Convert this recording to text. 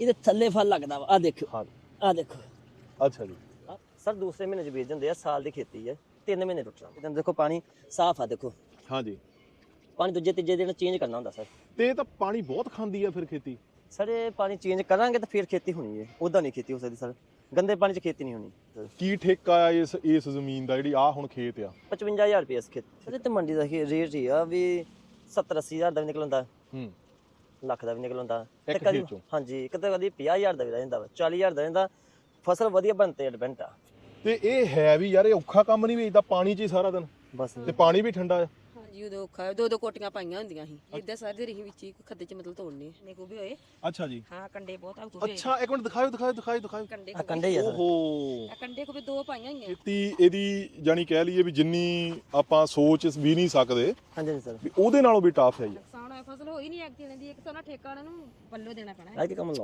ਇਹਦੇ ਥੱਲੇ ਫਲ ਲੱਗਦਾ ਵਾ। ਆ ਦੇਖੋ ਹਾਂ ਆ ਦੇਖੋ। ਅੱਛਾ ਜੀ। ਸਰ ਦੂਸਰੇ ਮਹੀਨੇ ਚ ਬੀਜ ਦਿੰਦੇ ਆ ਸਾਲ ਦੀ ਖੇਤੀ ਹੈ। ਤਿੰਨ ਮਹੀਨੇ ਟੁੱਟਣਾ ਇਹਦਾ ਦੇਖੋ ਪਾਣੀ ਸਾਫ਼ ਆ ਦੇਖੋ। ਹਾਂਜੀ ਪਾਣੀ ਦੂਜੇ ਤੀਜੇ ਦਿਨ ਚੇਂਜ ਕਰਨਾ ਹੁੰਦਾ ਸਰ। ਤੇ ਇਹ ਤਾਂ ਪਾਣੀ ਬਹੁਤ ਖਾਂਦੀ ਆ ਫਿਰ ਖੇਤੀ। ਸਰ ਇਹ ਪਾਣੀ ਚੇਂਜ ਕਰਾਂਗੇ ਤਾਂ ਫਿਰ ਖੇਤੀ ਹੋਣੀ ਹੈ। ਉਦਾਂ ਨਹੀਂ ਖੇਤੀ ਹੋ ਸਕਦੀ ਸਰ। ਗੰਦੇ ਪਾਣੀ 'ਚ ਖੇਤੀ ਨਹੀਂ ਹੋਣੀ ਕੀ ਠੇਕਾ ਆ ਇਸ ਇਸ ਜ਼ਮੀਨ ਦਾ ਜਿਹੜੀ ਆ ਹੁਣ ਖੇਤ ਆ? 55000 ਰੁਪਏ ਇਸ ਖੇਤ ਸਰ ਇਹ ਤੇ ਮੰਡੀ ਦਾ ਰੇਟ ਹੀ ਆ ਵੀ 70 80000 ਦਾ ਵੀ ਨਿਕਲ ਹੁੰਦਾ ਹੂੰ। ਲੱਖ ਦਾ ਵੀ ਨਿਕਲ ਹੁੰਦਾ ਇੱਕ ਤੇ ਕਦੀ ਚੋਂ? ਹਾਂਜੀ ਕਿਤੇ ਕਦੀ 50000 ਦਾ ਵੀ ਰਹਿ ਜਾਂਦਾ ਵਾ 40000 ਦਾ ਰਹਿੰਦਾ। ਫਸਲ ਵਧੀਆ ਬਣਤੇ ਡਿਪੈਂਡ ਆ। ਤੇ ਇਹ ਹੈ ਵੀ ਯਾਰ ਇਹ ਔਖਾ ਕੰਮ ਨਹੀਂ ਵੀ ਇਦਾਂ ਪਾਣੀ 'ਚ ਹੀ ਸਾਰਾ ਦਿਨ। ਬਸ। ਤੇ ਪਾਣੀ ਵੀ ਠੰਡਾ ਆ। ਹਾਂਜੀ ਉਦੋਂ ਔਖਾ ਦੋ ਦੋ ਕੋਟੀਆਂ ਪਾਈਆਂ ਹੁੰਦੀਆਂ ਸੀ। ਇਦਾਂ ਸਾਰੇ ਰਹੀ ਵਿੱਚ ਹੀ ਖੱਦੇ ਚ ਮਤਲਬ ਤੋੜਨੇ ਨੇ ਕੋ ਵੀ ਹੋਏ। ਅੱਛਾ ਜੀ। ਹਾਂ ਕੰਡੇ ਬਹੁਤ ਆ ਕੋ ਵੀ ਅੱਛਾ ਇੱਕ ਮਿੰਟ ਦਿਖਾਓ ਦਿਖਾਓ ਦਿਖਾਓ ਦਿਖਾਓ ਕੰਡੇ ਆ ਕੰਡੇ ਹੀ ਆ ਸਰ। ਓਹੋ। ਆ ਕੰਡੇ ਕੋ ਵੀ ਦੋ ਪਾਈਆਂ ਹੋਈਆਂ। ਖੇਤੀ ਇਹਦੀ ਜਾਨੀ ਕਹਿ ਲਈਏ ਵੀ ਜਿੰਨੀ ਆਪਾਂ ਸੋਚ ਵੀ ਨਹੀਂ ਸਕਦੇ ਹਾਂਜੀ ਹਾਂਜੀ ਸਰ। ਵੀ ਉਹਦੇ ਨਾਲੋਂ ਵੀ ਟਾਫ ਹੈ ਜੀ। ਫਸਲ ਹੋਈ ਨਹੀਂ ਐਕਤੀ ਦੀ, ਇੱਕ ਤਾਂ ਉਹਨਾਂ ਠੇਕਾ ਉਹਨਾਂ ਨੂੰ ਪੱਲੋ ਦੇਣਾ ਪੈਣਾ ਅੱਜ ਕੰਮ ਲਾਓ।